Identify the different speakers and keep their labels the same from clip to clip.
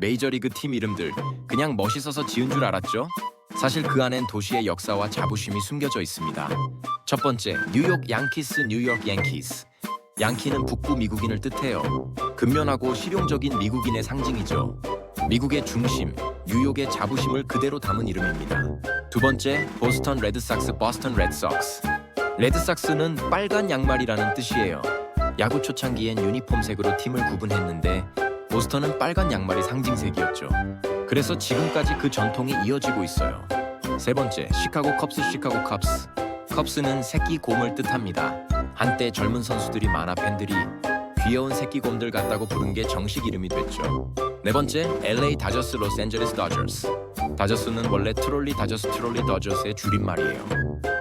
Speaker 1: 메이저리그 팀 이름들 그냥 멋있어서 지은 줄 알았죠? 사실 그 안엔 도시의 역사와 자부심이 숨겨져 있습니다. 첫 번째, 뉴욕 양키스 뉴욕 양키스. 양키는 북부 미국인을 뜻해요. 근면하고 실용적인 미국인의 상징이죠. 미국의 중심, 뉴욕의 자부심을 그대로 담은 이름입니다. 두 번째, 보스턴 레드삭스 버스턴 레드삭스. 레드삭스는 빨간 양말이라는 뜻이에요. 야구 초창기엔 유니폼색으로 팀을 구분했는데 보스턴은 빨간 양말이 상징색이었죠. 그래서 지금까지 그 전통이 이어지고 있어요. 세 번째, 시카고 컵스 시카고 컵스. 컵스는 새끼 곰을 뜻합니다. 한때 젊은 선수들이 많아 팬들이 귀여운 새끼 곰들 같다고 부른 게 정식 이름이 됐죠. 네 번째, LA 다저스 로스앤젤레스 다저스. 다저스는 원래 트롤리 다저스 트롤리 다저스의 줄임말이에요.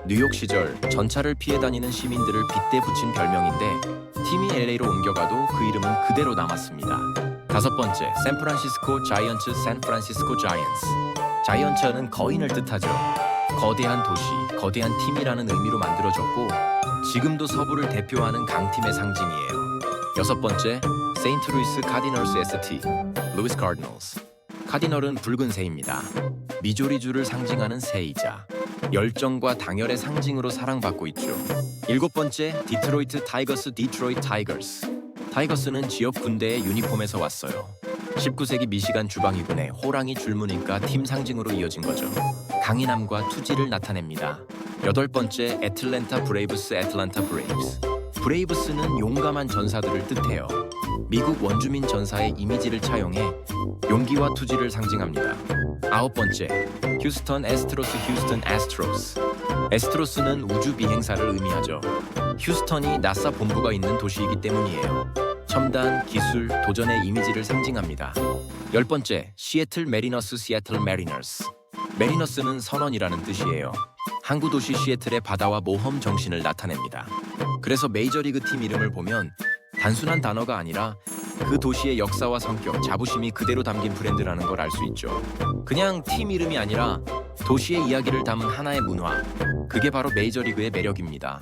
Speaker 1: 뉴욕 시절 전차를 피해 다니는 시민들을 빗대 붙인 별명인데 팀이 LA로 옮겨가도 그 이름은 그대로 남았습니다. 다섯 번째, 샌프란시스코 자이언츠 샌프란시스코 자이언츠. 자이언츠는 거인을 뜻하죠. 거대한 도시, 거대한 팀이라는 의미로 만들어졌고 지금도 서부를 대표하는 강팀의 상징이에요. 여섯 번째, 세인트루이스 카디널스 ST, 루이스 카디널스. 카디널은 붉은 새입니다. 미조리주를 상징하는 새이자 열정과 당열의 상징으로 사랑받고 있죠. 일곱 번째, 디트로이트 타이거스 디트로이트 타이거스. 타이거스는 지역 군대의 유니폼에서 왔어요. 19세기 미시간 주방위군의 호랑이 줄무늬가 팀 상징으로 이어진 거죠. 강인함과 투지를 나타냅니다. 여덟 번째, 애틀랜타 브레이브스 애틀랜타 브레이브스. 브레이브스는 용감한 전사들을 뜻해요. 미국 원주민 전사의 이미지를 차용해 용기와 투지를 상징합니다. 아홉 번째, 휴스턴 에스트로스 휴스턴 에스트로스. 에스트로스는 우주 비행사를 의미하죠. 휴스턴이 나사 본부가 있는 도시이기 때문이에요. 첨단, 기술, 도전의 이미지를 상징합니다. 열 번째, 시애틀 메리너스 시애틀 메리너스. 메리너스는 선원이라는 뜻이에요. 항구 도시 시애틀의 바다와 모험 정신을 나타냅니다. 그래서 메이저리그 팀 이름을 보면 단순한 단어가 아니라 그 도시의 역사와 성격, 자부심이 그대로 담긴 브랜드라는 걸 알 수 있죠. 그냥 팀 이름이 아니라 도시의 이야기를 담은 하나의 문화. 그게 바로 메이저리그의 매력입니다.